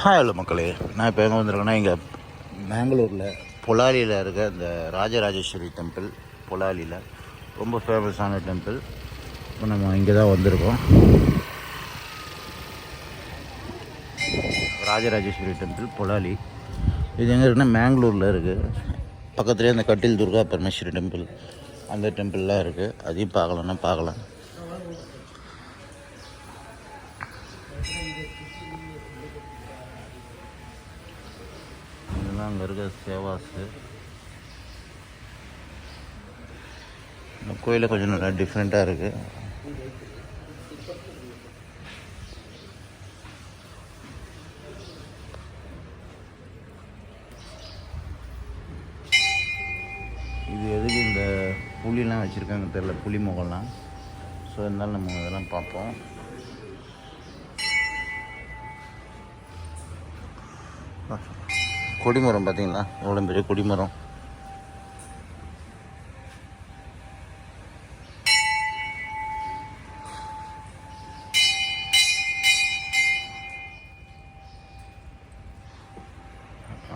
Hi hello மக்களே. நான் இப்போ எங்கே வந்திருக்கேன்னா இங்கே பெங்களூரில் பொலாலியில் இருக்க இந்த ராஜராஜேஸ்வரி டெம்பிள் பொலாலியில் ரொம்ப ஃபேமஸான டெம்பிள் இப்போ நம்ம இங்கே தான் வந்திருக்கோம். ராஜராஜேஸ்வரி டெம்பிள் பொலாலி. இது எங்கே இருக்குன்னா மேங்களூரில் இருக்குது பக்கத்துலேயே அந்த கட்டில் துர்கா பரமேஸ்வரி டெம்பிள் அந்த டெம்பிள்லாம் இருக்குது அதையும் பார்க்கலான்னா பார்க்கலாம். அங்கே இருக்க சேவாஸு இந்த கோயிலில் கொஞ்சம் நல்லா டிஃப்ரெண்ட்டாக இருக்குது இது எதுக்கு இந்த புலிலாம் வச்சுருக்காங்க தெரில புளி முகம்லாம். ஸோ இருந்தாலும் நம்ம இதெல்லாம் பார்ப்போம். கொடிமரம் பார்த்தீங்களா? எவ்வளோ பெரிய கொடிமரம்?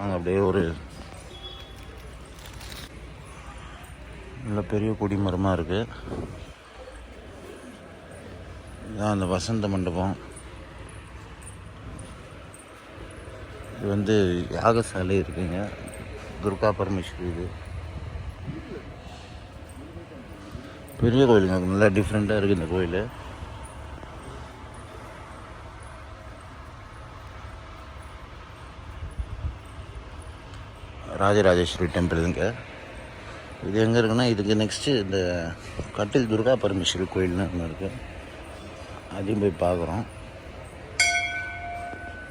அங்கே அப்படியே ஒரு நல்ல பெரிய கொடிமரமாக இருக்குது இதான் அந்த வசந்த மண்டபம். இது வந்து யாகசாலை இருக்குங்க. துர்கா பரமேஸ்வரி இது. பெரிய கோயிலுங்க. நல்லா டிஃப்ரெண்ட்டாக இருக்குது இந்த கோயில். ராஜராஜேஸ்வரி டெம்பிள் இதுங்க. இது எங்கே இருக்குன்னா இதுக்கு நெக்ஸ்ட்டு இந்த கட்டில் துர்கா பரமேஸ்வரி கோயில்னு ஒன்று இருக்குது அதையும் போய் பார்க்குறோம்.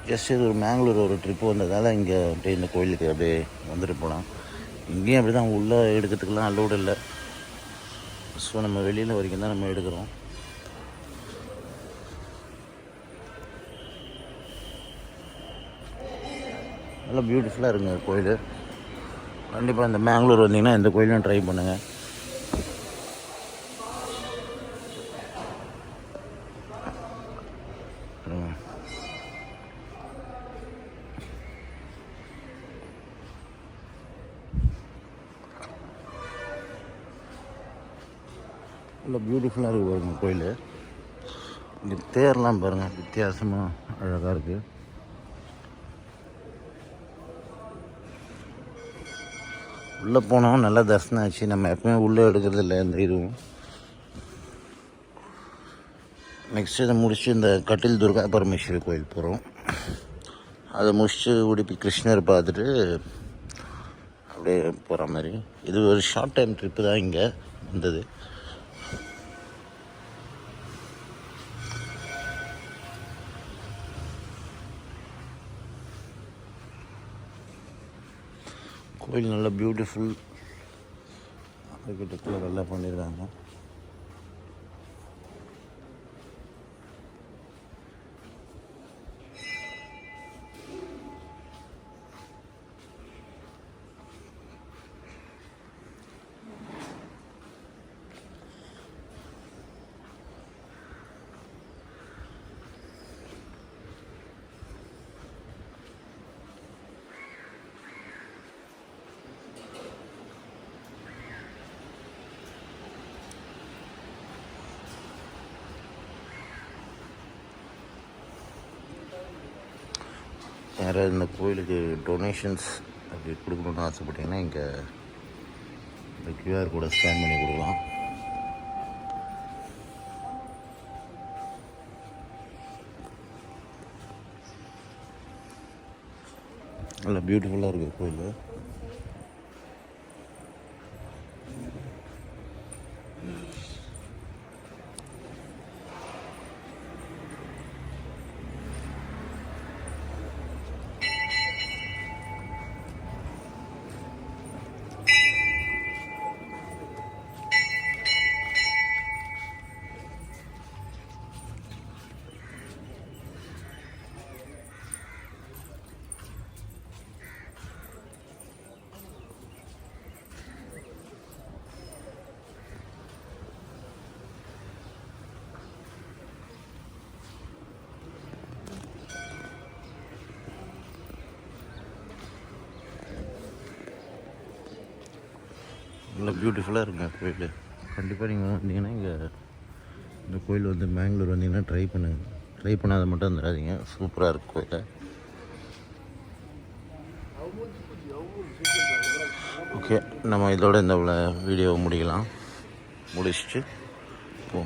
ஜஸ்ட் இது ஒரு மேங்களூர் ஒரு ட்ரிப்பு வந்ததால் இங்கே அப்படியே இந்த கோயிலுக்கு அப்படியே வந்துட்டு போகலாம் இங்கேயும் அப்படி தான் உள்ளே எடுக்கிறதுக்கெலாம் அலோடு இல்லை. ஸோ நம்ம வெளியில் வரைக்கும் தான் நம்ம எடுக்கிறோம். நல்லா பியூட்டிஃபுல்லாக இருக்குங்க கோயில். கண்டிப்பாக இந்த மேங்களூர் வந்தீங்கன்னா இந்த கோயிலும் ட்ரை பண்ணுங்கள் நல்லா பியூட்டிஃபுல்லாக இருக்குது பாருங்கள் கோயில். இங்கே தேர்லாம் பாருங்கள் வித்தியாசமாக அழகாக இருக்குது உள்ளே போனோம் நல்லா தரிசனம் ஆச்சு. நம்ம எப்பவுமே உள்ளே எடுக்கிறது இல்லை இந்த இதுவும். நெக்ஸ்ட் இதை முடிச்சு இந்த கட்டில் துர்கா பரமேஸ்வரி கோயில் போகிறோம் அதை முடிச்சு உடுப்பி கிருஷ்ணர் பார்த்துட்டு அப்படியே போகிற மாதிரி. இது ஒரு ஷார்ட் டைம் ட்ரிப்பு தான் இங்கே வந்தது. கோயில் நல்லா பியூட்டிஃபுல் ஆர்கிடெக்டில் நல்லா பண்ணியிருக்காங்க யாராவது இந்த கோயிலுக்கு டொனேஷன்ஸ் அப்படி கொடுக்கணுன்னு ஆசைப்பட்டீங்கன்னா இங்கே இந்த கியூஆர் கோடை ஸ்கேன் பண்ணி கொடுக்கலாம். நல்லா பியூட்டிஃபுல்லாக இருக்குது கோயில். நல்லா பியூட்டிஃபுல்லாக இருக்குங்க கோயில் கண்டிப்பாக நீங்கள் வந்தீங்கன்னா இங்கே இந்த கோயில் வந்து மேங்களூர் வந்தீங்கன்னா ட்ரை பண்ணுங்க. ட்ரை பண்ணாத மட்டும் வந்துடாதீங்க. சூப்பராக இருக்கு கோயில். ஓகே நம்ம இதோட இந்த வீடியோவை முடிக்கலாம். முடிச்சுட்டு போ.